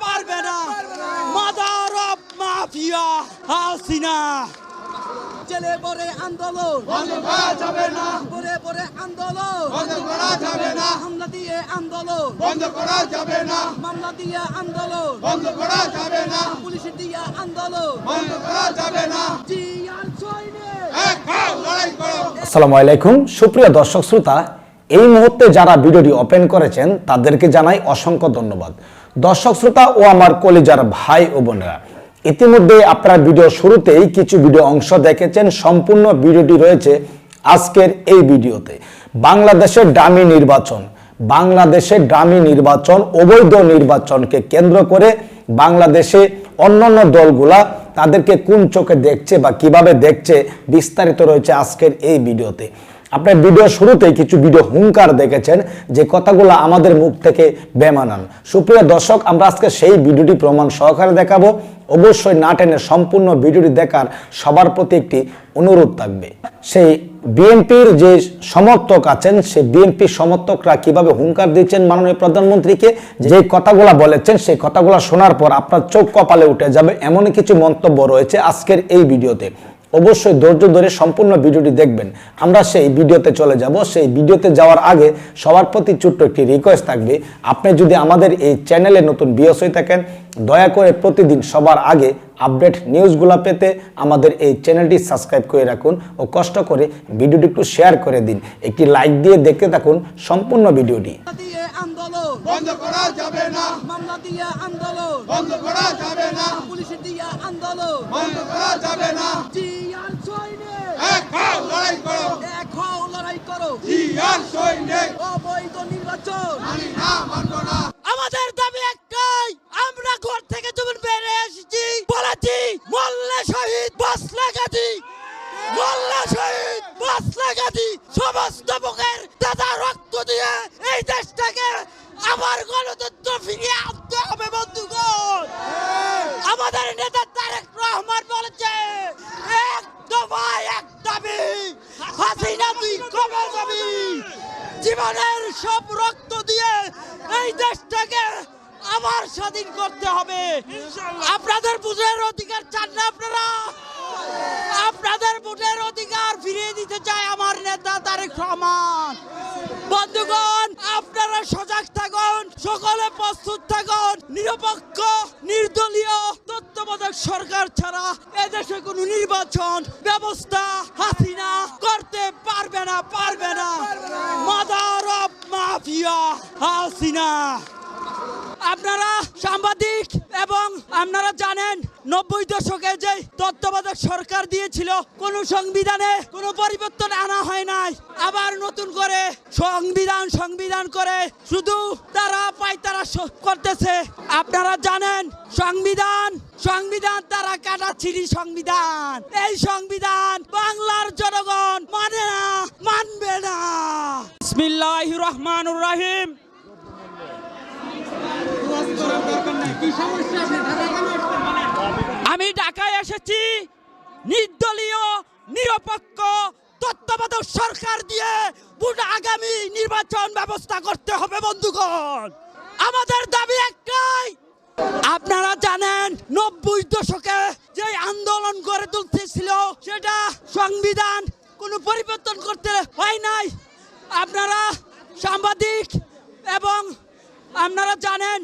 পারবে না। Mother of mafia Hasina. জেলে পরে আন্দোলন। করা যাবে না। পরে পরে আন্দোলন। বন্ধ করা যাবে না। হামলা দিয়ে আন্দোলন। বন্ধ করা যাবে না। মামলা দিয়ে আন্দোলন। বন্ধ করা যাবে না। পুলিশ দিয়ে আন্দোলন। বন্ধ করা যাবে না। আসসালামু আলাইকুম। সুপ্রিয় দর্শক শ্রোতা এই মুহূর্তে যারা ভিডিওটি ওপেন করেছেন তাদেরকে জানাই অসংখ্য ধন্যবাদ। দর্শক শ্রোতা ও আমার কলিজার ভাই ও বোনেরা, ইতিমধ্যে আপনারা ভিডিও শুরুতেই কিছু ভিডিও অংশ দেখেছেন, সম্পূর্ণ ভিডিওটি রয়েছে আজকের এই ভিডিওতে। বাংলাদেশের ডামি নির্বাচন, বাংলাদেশের ডামি নির্বাচন, অবৈধ নির্বাচনকে কেন্দ্র করে বাংলাদেশে অন্যান্য দলগুলা তাদেরকে কোন চোখে দেখছে বা কীভাবে দেখছে বিস্তারিত রয়েছে আজকের এই ভিডিওতে। আপনার ভিডিও শুরুতেই কিছু ভিডিও হুঙ্কার দেখেছেন যে কথাগুলো আমাদের মুখ থেকে বেমানান। সুপ্রিয় দর্শক, আমরা আজকে সেই ভিডিওটি প্রমাণ সহকারে দেখাবো। অবশ্যই না টেনে সম্পূর্ণ ভিডিওটি দেখার সবার প্রতি একটি অনুরোধ থাকবে। সেই বিএনপির যে সমর্থক আছেন সেই বিএনপির সমর্থকরা কীভাবে হুঙ্কার দিচ্ছেন মাননীয় প্রধানমন্ত্রীকে, যে কথাগুলো বলেছেন, সেই কথাগুলো শোনার পর আপনার চোখ কপালে উঠে যাবে। এমনই কিছু মন্তব্য রয়েছে আজকের এই ভিডিওতে। অবশ্যই ধৈর্য ধরে সম্পূর্ণ ভিডিওটি দেখবেন। আমরা সেই ভিডিওতে চলে যাব। সেই ভিডিওতে যাওয়ার আগে সবার প্রতি ছোট্ট একটি রিকোয়েস্ট থাকবে। আপনি যদি আমাদের এই চ্যানেলে নতুন বিয়স হয়ে থাকেন, দয়া করে প্রতিদিন সবার আগে আপডেট নিউজগুলো পেতে আমাদের এই চ্যানেলটি সাবস্ক্রাইব করে রাখুন ও কষ্ট করে ভিডিওটি একটু শেয়ার করে দিন। একটি লাইক দিয়ে দেখতে থাকুন সম্পূর্ণ ভিডিওটি। বন্ধ করা যাবে না। মামলা দিয়ে আন্দোলন। বন্ধ করা যাবে না। পুলিশ দিয়ে আন্দোলন। বন্ধ করা যাবে না। জিয়ার সৈনিক এক হও লড়াই করো। এক হও লড়াই করো। জিয়ার সৈনিক অবৈধ নির্বাচন। আমি না মানব না। আমাদের দাবি একটাই আমরা ঘর থেকে যেমন বেড়ে এসেছি বলেছি মোল্লা শহীদ বাসলা গাজী মোল্লা শহীদ বাসলা গাজী সমস্ত বুকের দাদা রক্ত দিয়ে এই আবার গণতন্ত্র ফিরিয়ে আনতে হবে বন্ধুগণ। আমাদের নেতা তারেক রহমান বলেছে এক দফা এক দাবি হাসিনা তুই কবে যাবি জীবনের সব রক্ত দিয়ে এই দেশটাকে আবার স্বাধীন করতে হবে। আপনাদের বুঝের অধিকার চান না আপনারা? আপনাদের ভোটের অধিকার ফিরিয়ে দিতে চায় আমার নেতা তারেক রহমান। বন্ধুগণ আপনারা সজাগ সকলে প্রস্তুত থাকুন। নিরপেক্ষ, নির্দলীয়, তত্ত্বাবধায়ক সরকার ছাড়া এদেশে কোনো নির্বাচন ব্যবস্থা হাসিনা করতে পারবে না পারবে না। Mother of mafia Hasina. আপনারা সাংবাদিক এবং আপনারা জানেন নব্বই দশকে যে তত্ত্বাবধায়ক সরকার দিয়েছিল, কোন সংবিধানে কোনো পরিবর্তন আনা হয় নাই। আবার নতুন করে সংবিধান সংবিধান করে শুধু তারা পায়তারা করতেছে। আপনারা জানেন, সংবিধান সংবিধান তারা কাটাছিরি সংবিধান। এই সংবিধান বাংলার জনগণ মানে না, মানবে না। বিসমিল্লাহ রহমানুর রাহিম। আমি ঢাকায় এসেছি। নির্দলীয়, নিরপেক্ষ, তত্ত্বাবধায়ক সরকার দিয়ে আগামী নির্বাচন ব্যবস্থা করতে হবে, বন্ধুগণ। আমাদের দাবি একটাই, আপনারা জানেন নব্বই দশকে যে আন্দোলন গড়ে তুলতেছিল, সেটা সংবিধান কোনো পরিবর্তন করতে হয় নাই। আপনারা সাংবাদিক এবং আপনারা জানেন,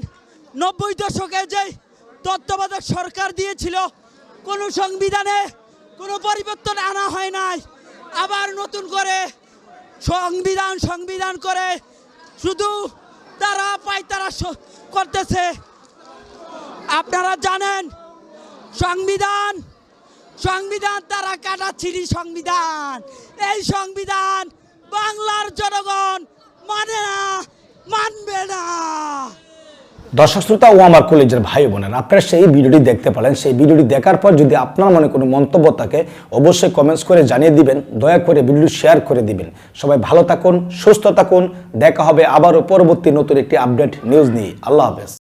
নব্বই দশকে যে তত্ত্বাবধায়ক সরকার দিয়েছিল, কোনো সংবিধানে কোনো পরিবর্তন আনা হয় নাই। আবার নতুন করে সংবিধান সংবিধান করে শুধু তারা পায়তারা করতেছে। আপনারা জানেন, সংবিধান সংবিধান তারা কাটাছিরি সংবিধান। এই সংবিধান বাংলার জনগণ মানে না, মানবে না। দর্শক শ্রোতা ও আমার কলেজের ভাই বোনেরা, আপনারা সেই ভিডিওটি দেখতে পারেন। সেই ভিডিওটি দেখার পর যদি আপনার মনে কোনো মন্তব্য থাকে, অবশ্যই কমেন্টস করে জানিয়ে দিবেন। দয়া করে ভিডিওটি শেয়ার করে দিবেন। সবাই ভালো থাকুন, সুস্থ থাকুন। দেখা হবে আবারও পরবর্তী নতুন একটি আপডেট নিউজ নিয়ে। আল্লাহ হাফেজ।